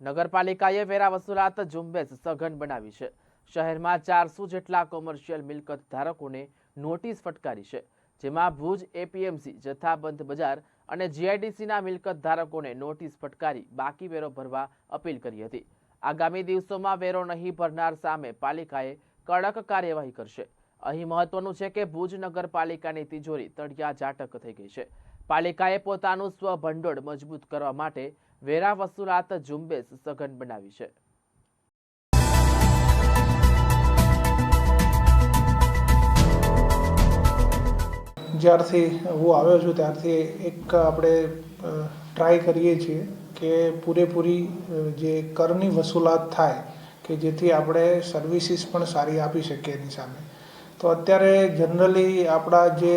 નગરપાલિકાએ વેરા વસૂલાત ઝુંબેશ સઘન બનાવી છે. શહેરમાં ચારસો જેટલા કોમર્શિયલ મિલકત ધારકોને નોટિસ ફટકારી છે. જેમાં ભુજ એપીએમસી જથ્થાબંધ બજાર અને જીઆઈડીસીના મિલકત ધારકોને નોટિસ ફટકારી બાકી વેરો ભરવા અપીલ કરી હતી. આગામી દિવસોમાં વેરો નહીં ભરનાર સામે પાલિકાએ કડક કાર્યવાહી કરશે. અહીં મહત્વનું છે કે ભુજ નગરપાલિકાની તિજોરી તળિયા જાટક થઈ ગઈ છે. પાલિકાએ પોતાનું સ્વભંડોળ મજબૂત કરવા માટે વેરા વસૂલાત ઝુંબેશ સઘન બનાવી છે. જ્યારથી હું આવ્યો છું, ત્યારથી એક આપણે ટ્રાય કરીએ છીએ કે પૂરેપૂરી જે કરની વસૂલાત થાય કે જેથી આપણે સર્વિસીસ પણ સારી આપી શકીએ એની સામે. તો અત્યારે જનરલી આપણા જે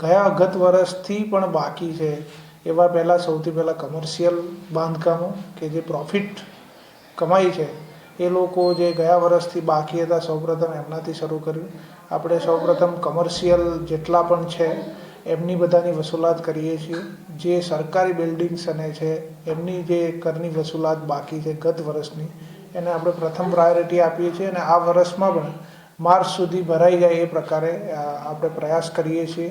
ગયા ગત વર્ષથી પણ બાકી છે એવા પહેલાં સૌથી પહેલાં કમર્શિયલ બાંધકામો કે જે પ્રોફિટ કમાઈ છે, એ લોકો જે ગયા વર્ષથી બાકી હતા સૌપ્રથમ એમનાથી શરૂ કર્યું. આપણે સૌપ્રથમ કમર્શિયલ જેટલા પણ છે, એમની બધાની વસૂલાત કરીએ છીએ. જે સરકારી બિલ્ડિંગ્સ અને છે, એમની જે કરની વસૂલાત બાકી છે ગત વર્ષની, એને આપણે પ્રથમ પ્રાયોરિટી આપીએ છીએ અને આ વર્ષમાં પણ માર્ચ સુધી ભરાઈ જાય એ પ્રકારે આપણે પ્રયાસ કરીએ છીએ.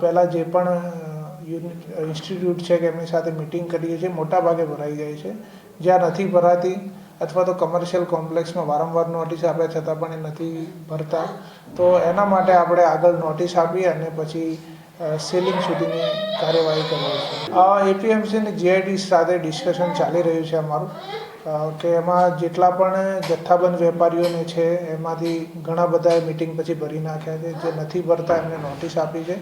પહેલાં જે પણ યુનિટ ઇન્સ્ટિટ્યૂટ છે કે એમની સાથે મિટિંગ કરીએ છીએ મોટા ભાગે ભરાઈ જાય છે. જ્યાં નથી ભરાતી અથવા તો કમર્શિયલ કોમ્પ્લેક્સમાં વારંવાર નોટિસ આપ્યા છતાં પણ એ નથી ભરતા. તો એના માટે આપણે આગળ નોટિસ આપી અને પછી સેલિંગ સુધીની કાર્યવાહી કરવી છે એપીએમસી અને જીઆઈટી સાથે ડિસ્કશન ચાલી રહ્યું છે અમારું. કે એમાં જેટલા પણ જથ્થાબંધ વેપારીઓને છે, એમાંથી ઘણા બધાએ મિટિંગ પછી ભરી નાખ્યા છે. જે નથી ભરતા એમને નોટિસ આપી છે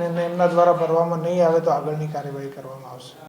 અને એમના દ્વારા ભરવામાં નહીં આવે તો આગળની કાર્યવાહી કરવામાં આવશે.